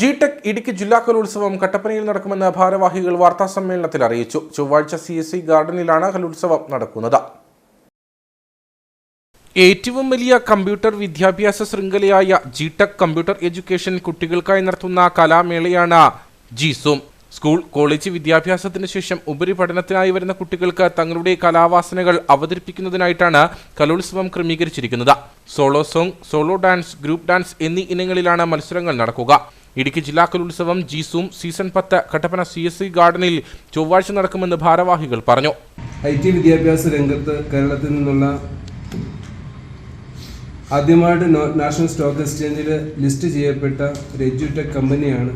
G tech Idukki ജില്ലാ കലോത്സവം കട്ടപ്പനയിൽ നടക്കുമെന്ന് ഭാരവാഹികൾ വാർത്താ സമ്മേളനത്തിൽ അറിയിച്ചു. ചൊവ്വാഴ്ച സി എസ് സി ഗാർഡനിലാണ് കലോത്സവം നടക്കുന്നത്. ഏറ്റവും വലിയ കമ്പ്യൂട്ടർ വിദ്യാഭ്യാസ ശൃംഖലയായ ജി ടെക് കമ്പ്യൂട്ടർ എഡ്യൂക്കേഷൻ കുട്ടികൾക്കായി നടത്തുന്ന കലാമേളയാണ് ജിസൂം സ്കൂൾ കോളേജ് വിദ്യാഭ്യാസത്തിന് ശേഷം ഉപരിപഠനത്തിനായി വരുന്ന കുട്ടികൾക്ക് തങ്ങളുടെ കലാവാസനകൾ അവതരിപ്പിക്കുന്നതിനായിട്ടാണ് കലോത്സവം ക്രമീകരിച്ചിരിക്കുന്നത്. Solo song solo dance group dance എന്നീ ഇനങ്ങളിലാണ് മത്സരങ്ങൾ നടക്കുക. ഇടുക്കി ജില്ലാ കലോത്സവം ജീസും സീസൺ പത്ത് കട്ടപ്പന സി എസ് സി ഗാർഡനിൽ ചൊവ്വാഴ്ച നടക്കുമെന്ന് ഭാരവാഹികൾ പറഞ്ഞു. ഐ ടി വിദ്യാഭ്യാസ രംഗത്ത് കേരളത്തിൽ നിന്നുള്ള ആദ്യമായിട്ട് നാഷണൽ സ്റ്റോക്ക് എക്സ്ചേഞ്ചിൽ ലിസ്റ്റ് ചെയ്യപ്പെട്ട ഒരു എജ്യൂടെക് കമ്പനിയാണ്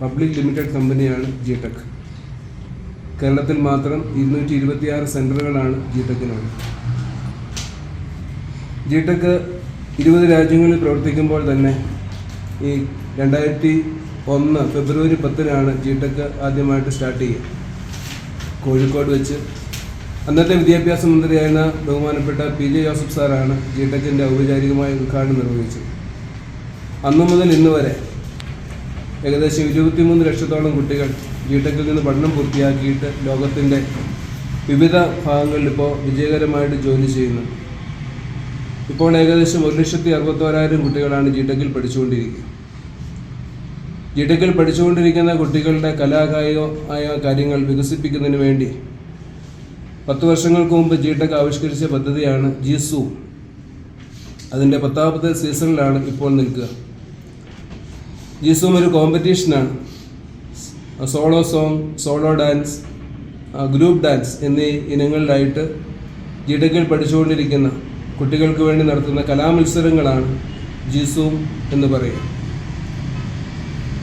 പബ്ലിക് ലിമിറ്റഡ് കമ്പനിയാണ് ജിടെക് കേരളത്തിൽ മാത്രം ഇരുന്നൂറ്റി ഇരുപത്തിയാറ് സെന്ററുകളാണ് ജിടെക്കിനുള്ളത് ജിടെക് ഇരുപത് രാജ്യങ്ങളിൽ പ്രവർത്തിക്കുമ്പോൾ തന്നെ ഈ രണ്ടായിരത്തി ഒന്ന് ഫെബ്രുവരി പത്തിനാണ് ജി ടെക് ആദ്യമായിട്ട് സ്റ്റാർട്ട് ചെയ്യുക. കോഴിക്കോട് വെച്ച്. അന്നത്തെ വിദ്യാഭ്യാസ മന്ത്രിയായിരുന്ന ബഹുമാനപ്പെട്ട പി ജെ ജോസഫ് സാറാണ് ജി ടെക്കിന്റെ ഔപചാരികമായ ഉദ്ഘാടനം നിർവഹിച്ചത്. അന്നു മുതൽ ഇന്ന് വരെ ഏകദേശം ഇരുപത്തിമൂന്ന് ലക്ഷത്തോളം കുട്ടികൾ ജി ടെക്കിൽ നിന്ന് പഠനം പൂർത്തിയാക്കിയിട്ട് ലോകത്തിന്റെ വിവിധ ഭാഗങ്ങളിൽ ഇപ്പോൾ വിജയകരമായിട്ട് ജോലി ചെയ്യുന്നു. ഇപ്പോൾ ഏകദേശം ഒരു ലക്ഷത്തി അറുപത്തോരായിരം കുട്ടികളാണ് ജി ടെക്കിൽ പഠിച്ചുകൊണ്ടിരിക്കുന്നത്. ജി ടെക്കിൽ പഠിച്ചുകൊണ്ടിരിക്കുന്ന കുട്ടികളുടെ കലാകായികമായ കാര്യങ്ങൾ വികസിപ്പിക്കുന്നതിന് വേണ്ടി പത്ത് വർഷങ്ങൾക്ക് മുമ്പ് ജി ടെക് ആവിഷ്കരിച്ച പദ്ധതിയാണ് ജിസു അതിന്റെ പത്താമത്തെ സീസണിലാണ് ഇപ്പോൾ നിൽക്കുക. ജിസും ഒരു കോമ്പറ്റീഷനാണ് solo song solo dance group dance എന്നീ ഇനങ്ങളിലായിട്ട് ജിടകിൽ പഠിച്ചുകൊണ്ടിരിക്കുന്ന കുട്ടികൾക്ക് വേണ്ടി നടത്തുന്ന കലാമത്സരങ്ങളാണ് ജിസും എന്ന് പറയുക.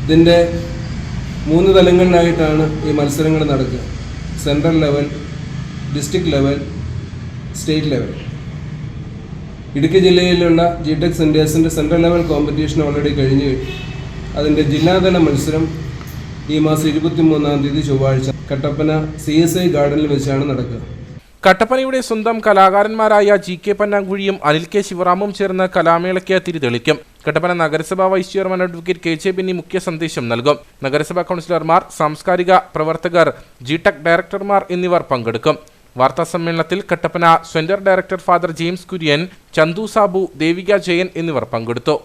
ഇതിന്റെ മൂന്ന് തലങ്ങളിലായിട്ടാണ് ഈ മത്സരങ്ങൾ നടക്കുക. Central level district level state level. Idukki ജില്ലയിലുള്ള ജി ടെക് സെന്റേഴ്സിന്റെ സെൻട്രൽ ലെവൽ കോമ്പറ്റീഷൻ ഓൾറെഡി കഴിഞ്ഞു അതിന്റെ ജില്ലാതല മത്സരം ഈ മാസം ഇരുപത്തി മൂന്നാം തീയതി ചൊവ്വാഴ്ച കട്ടപ്പന സി എസ് ഐ ഗാർഡനിൽ വെച്ചാണ് നടക്കുക. കട്ടപ്പനയുടെ സ്വന്തം കലാകാരന്മാരായ ജി കെ പന്നാങ്കുഴിയും അനിൽ കെ ശിവറാമും ചേർന്ന് കലാമേളയ്ക്ക് തിരിതെളിക്കും. കട്ടപ്പന നഗരസഭാ vice chairman advocate K J Benny മുഖ്യ സന്ദേശം നൽകും. നഗരസഭാ കൗൺസിലർമാർ സാംസ്കാരിക പ്രവർത്തകർ ജി ടെക് ഡയറക്ടർമാർ എന്നിവർ പങ്കെടുക്കും. വാർത്താ സമ്മേളനത്തിൽ Kattappana centre director father James Kurian Chandu Sabu Devika Jayan എന്നിവർ പങ്കെടുത്തു.